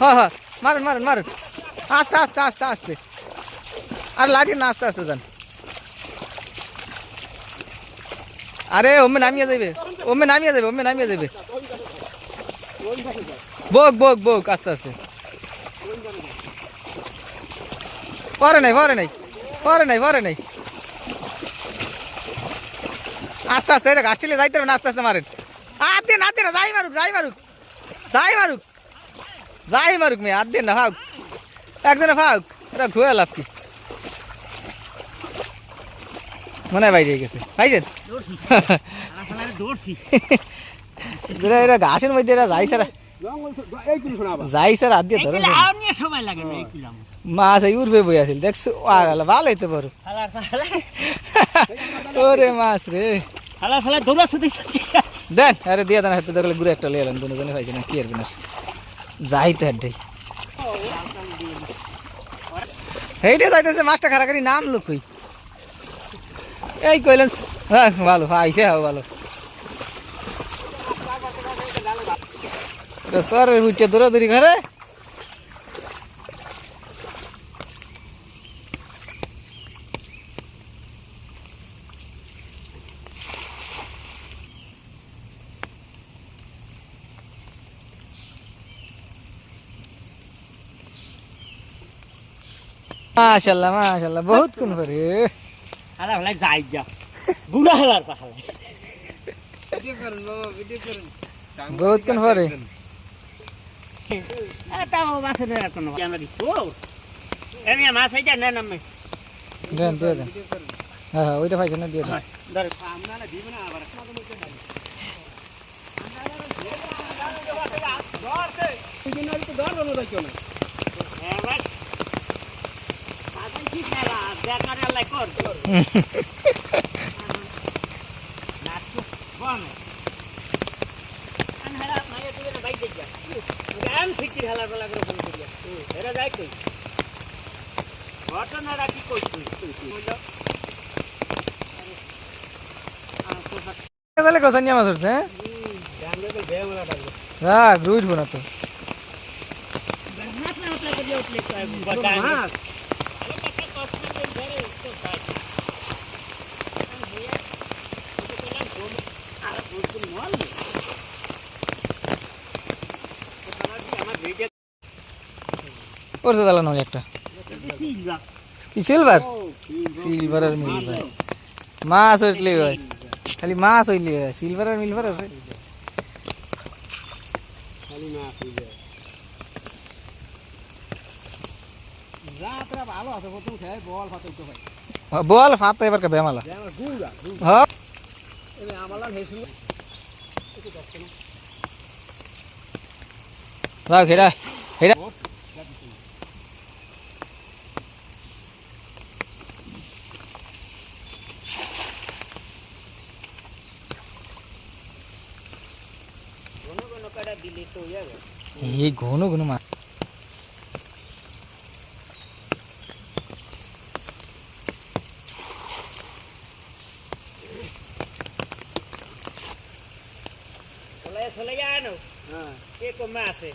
হ্যাঁ হ্যাঁ মারুন মারুন মারুন। আস্তে আস্তে আস্তে আস্তে। আর লাগিয়ে না, আস্তে আস্তে যান। আরে ওমে নামিয়ে যাবে ওমে নামিয়ে যাবে ওমে নামিয়ে যাবে বোক বোক বোক, আস্তে আস্তে। পরে নাই পরে নাই পরে নাই পরে নাই। আস্তে আস্তে এটা গাছটিলে যাইতে হবে না, আস্তে আস্তে মারেন। আর দিন আর দিন যাই মারুক যাই মারুক যাই মারুক। যাই মারুক মেয়ে আর দিন না ফাউক একজনে ফাউক এটা ঘুরে লাভ কি? মনে হয় বাইরে গেছে। পাইছেন ঘাসের মধ্যে এটা যাই স্যার তো যাই স্যার হাত দিয়ে ধরেন মাছ এই উড়বে বই আছিল দেখছ? আর আলা ভালো হইতে পারো। ফালা ফালা ওরে মাছ রে। দেন আরে দিয়ে দেন হাতে ধরলে ঘুরে একটা লিয়ে এলেন দুজনে পাইছে না কি আর বিনাশ। যাইতে হাড্ডাই এইটা যাইতেছে, মাছটা খারাকারি নাম লুকুই। কই এই কইলেন হ্যাঁ ভালো আইসে হাও ভালো। সর উঠে দৌড়াদৌড়ি ঘরে মাশাল্লাহ মাশাল্লাহ বহুত কোন করে। ফালা ফালা যাই যা। বুড়া হালার পাহাড়ে ভিডিও করেন বাবা ভিডিও করেন। বহুত কোন করে। তাও মাছের না। কোনো দিচ্ছি। ও এমনি মাছ হয়ে না নামে। দেন দিয়ে দেন। হ্যাঁ হ্যাঁ ওইটা পাইছে না দিয়ে দেন। ধর আমরা না দিব না আবার এবার ঘটনাটা কি কইছ তুই তুই বললো তাহলে কোথায় নিয়ে মাছ ধরছে হ্যাঁ আমরা তো বেয়া মারা ডাকবো রাখ রুইট বোনা তো মাছ না উঠলে করিয়া উঠলে মাছ করছে তাহলে নয় একটা কি, সিলভার? সিলভার আর মিলভার মাছ হইলে হয় খালি মাছ হইলে হয় সিলভার আর মিলভার আছে। বল তো ভাই ফাত এবার কে বেমালা হ্যাঁ। আমালা হেরা হেরা এই ঘন ঘন মাছ চলে চলে যায় না হ্যাঁ কে কমে আছে